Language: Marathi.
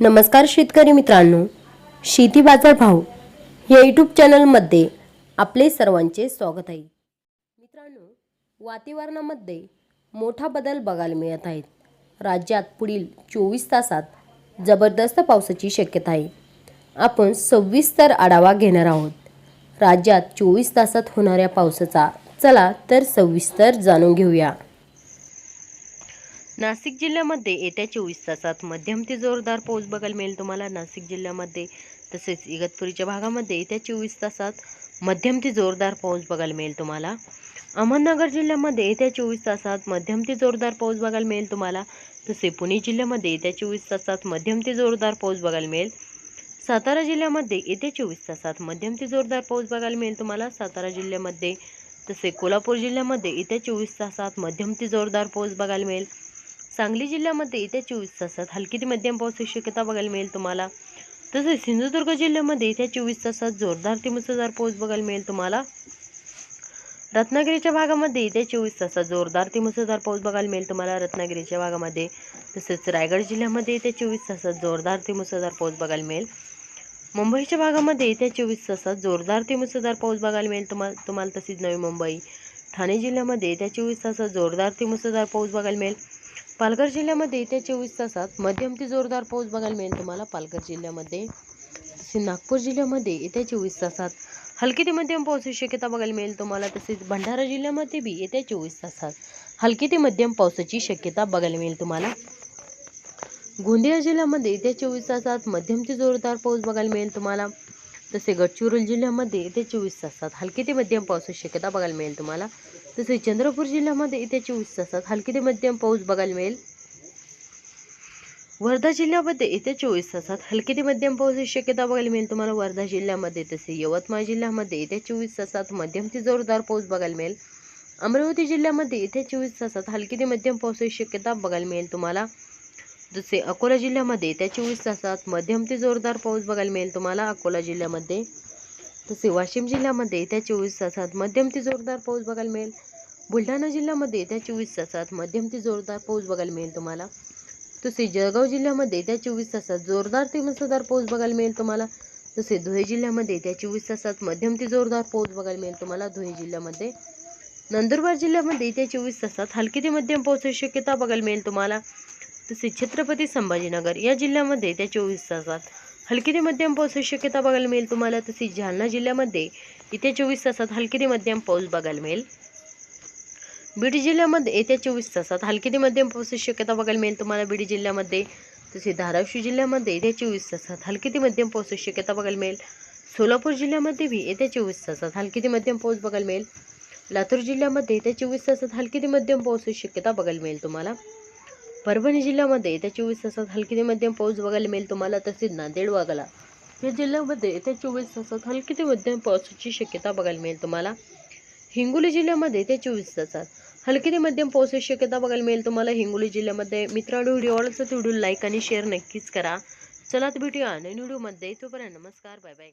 नमस्कार शेतकरी मित्रांनो शेती बाजार भाव या यूट्यूब चॅनलमध्ये आपले सर्वांचे स्वागत आहे. मित्रांनो वातावरणामध्ये मोठा बदल बघायला मिळत आहेत राज्यात पुढील चोवीस तासात जबरदस्त पावसाची शक्यता आहे. आपण सविस्तर आढावा घेणार आहोत. राज्यात चोवीस तासात होणाऱ्या पावसाचा चला तर सविस्तर जाणून घेऊया. नाशिक जिल्ह्यामध्ये येत्या चोवीस तासात मध्यम ते जोरदार पाऊस बघायला मिळेल तुम्हाला. नाशिक जिल्ह्यामध्ये तसेच इगतपुरीच्या भागामध्ये येत्या चोवीस तासात मध्यम ते जोरदार पाऊस बघायला मिळेल तुम्हाला. अहमदनगर जिल्ह्यामध्ये येत्या चोवीस तासात मध्यम ते जोरदार पाऊस बघायला मिळेल तुम्हाला. तसे पुणे जिल्ह्यामध्ये येत्या चोवीस तासात मध्यम ते जोरदार पाऊस बघायला मिळेल. सातारा जिल्ह्यामध्ये येत्या चोवीस तासात मध्यम ते जोरदार पाऊस बघायला मिळेल तुम्हाला. सातारा जिल्ह्यामध्ये तसे कोल्हापूर जिल्ह्यामध्ये येत्या चोवीस तासात मध्यम ते जोरदार पाऊस बघायला मिळेल. सांगली जिल्ह्यामध्ये येत्या चोवीस तासात हलकी ते मध्यम पावसाची शक्यता बघायला मिळेल तुम्हाला. तसेच सिंधुदुर्ग जिल्ह्यामध्ये येत्या चोवीस तासात जोरदार ते मुसळधार पाऊस बघायला मिळेल तुम्हाला. रत्नागिरीच्या भागामध्ये येत्या चोवीस तासात जोरदार ते मुसळधार पाऊस बघायला मिळेल तुम्हाला रत्नागिरीच्या भागामध्ये. तसेच रायगड जिल्ह्यामध्ये येत्या चोवीस तासात जोरदार ते मुसळधार पाऊस बघायला मिळेल. मुंबईच्या भागामध्ये येत्या चोवीस तासात जोरदार ते मुसळधार पाऊस बघायला मिळेल तुम्हाला तुम्हाला तसेच नवी मुंबई. ठाणे जिल्ह्यामध्ये येत्या चोवीस तासात जोरदार ते मुसळधार पाऊस बघायला मिळेल. पालघर जिल्ह्यामध्ये येत्या चोवीस तासात मध्यम ते जोरदार पाऊस बघायला मिळेल तुम्हाला. पालघर जिल्ह्यामध्ये तसे नागपूर जिल्ह्यामध्ये येत्या चोवीस तासात हलकी ते मध्यम पावसाची शक्यता बघायला मिळेल तुम्हाला. तसेच भंडारा जिल्ह्यामध्ये बी येत्या चोवीस तासात हलकी ते मध्यम पावसाची शक्यता बघायला मिळेल तुम्हाला. गोंदिया जिल्ह्यामध्ये येत्या चोवीस तासात मध्यम ते जोरदार पाऊस बघायला मिळेल तुम्हाला. तसे गडचिरोली जिल्ह्यामध्ये येत्या चोवीस तासात हलकी ते मध्यम पावसाची शक्यता बघायला मिळेल तुम्हाला. तसेच चंद्रपूर जिल्ह्यामध्ये येत्या चोवीस तासात हलकी ते मध्यम पाऊस बघायला मिळेल. वर्धा जिल्ह्यामध्ये येत्या चोवीस तासात हलकी ते मध्यम पावसाची शक्यता बघायला मिळेल तुम्हाला. वर्धा जिल्ह्यामध्ये तसे यवतमाळ जिल्ह्यामध्ये येत्या चोवीस तासात मध्यम ते जोरदार पाऊस बघायला मिळेल. अमरावती जिल्ह्यामध्ये येत्या चोवीस तासात हलकी ते मध्यम पावसाची शक्यता बघायला मिळेल तुम्हाला. जसे अकोला जिल्ह्यामध्ये येत्या चोवीस तासात मध्यम ते जोरदार पाऊस बघायला मिळेल तुम्हाला. अकोला जिल्ह्यामध्ये तसे वाशिम जिल्ह्यामध्ये येत्या चोवीस तासात मध्यम ते जोरदार पाऊस बघायला मिळेल. बुलढाणा जिल्ह्यामध्ये येत्या चोवीस तासात मध्यम ते जोरदार पाऊस बघायला मिळेल तुम्हाला. तसे जळगाव जिल्ह्यामध्ये येत्या चोवीस तासात जोरदार ते मुसळधार पाऊस बघायला मिळेल तुम्हाला. तसे धुळे जिल्ह्यामध्ये येत्या चोवीस तासात मध्यम ते जोरदार पाऊस बघायला मिळेल तुम्हाला. धुळे जिल्ह्यामध्ये नंदुरबार जिल्ह्यामध्ये येत्या चोवीस तासात हलकी ते मध्यम पावसाची शक्यता बघायला मिळेल तुम्हाला. तसेच छत्रपती संभाजीनगर या जिल्ह्यामध्ये येत्या चोवीस तासात हलकी ते मध्यम पावसाची शक्यता बघायला मिळेल तुम्हाला. तसेच जालना जिल्ह्यामध्ये येत्या चोवीस तासात हलकी ते मध्यम पाऊस बघायला मिळेल. बीड जिल्ह्यामध्ये येत्या चोवीस तासात हलकी ते मध्यम पावसाची शक्यता बघायला मिळेल तुम्हाला. बीड जिल्ह्यामध्ये तसे धाराशिव जिल्ह्यामध्ये येत्या चोवीस तासात हलकी ते मध्यम पावसाची शक्यता बघायला मिळेल. सोलापूर जिल्ह्यामध्ये बी येत्या चोवीस तासात हलकी ते मध्यम पाऊस बघायला मिळेल. लातूर जिल्ह्यामध्ये येत्या चोवीस तासात हलकी ते मध्यम पावसाची शक्यता बघायला मिळेल तुम्हाला. परभणी जिल्ह्यामध्ये येत्या चोवीस तासात हलकी ते मध्यम पाऊस बघायला मिळेल तुम्हाला तसेच नांदेड वागला या जिल्ह्यामध्ये येत्या चोवीस तासात हलकी ते मध्यम पावसाची शक्यता बघायला मिळेल तुम्हाला. हिंगोली जिल्ह्यामध्ये येत्या चोवीस तासात हलकी ते मध्यम पावसाची शक्यता बघायला मिळेल तुम्हाला. हिंगोली जिल्ह्यामध्ये मित्रांनो व्हिडिओ आवडला तर व्हिडिओ लाईक आणि शेअर नक्कीच करा. चला तर भेटूया नवीन व्हिडिओमध्ये. तोपर्यंत नमस्कार बाय बाय.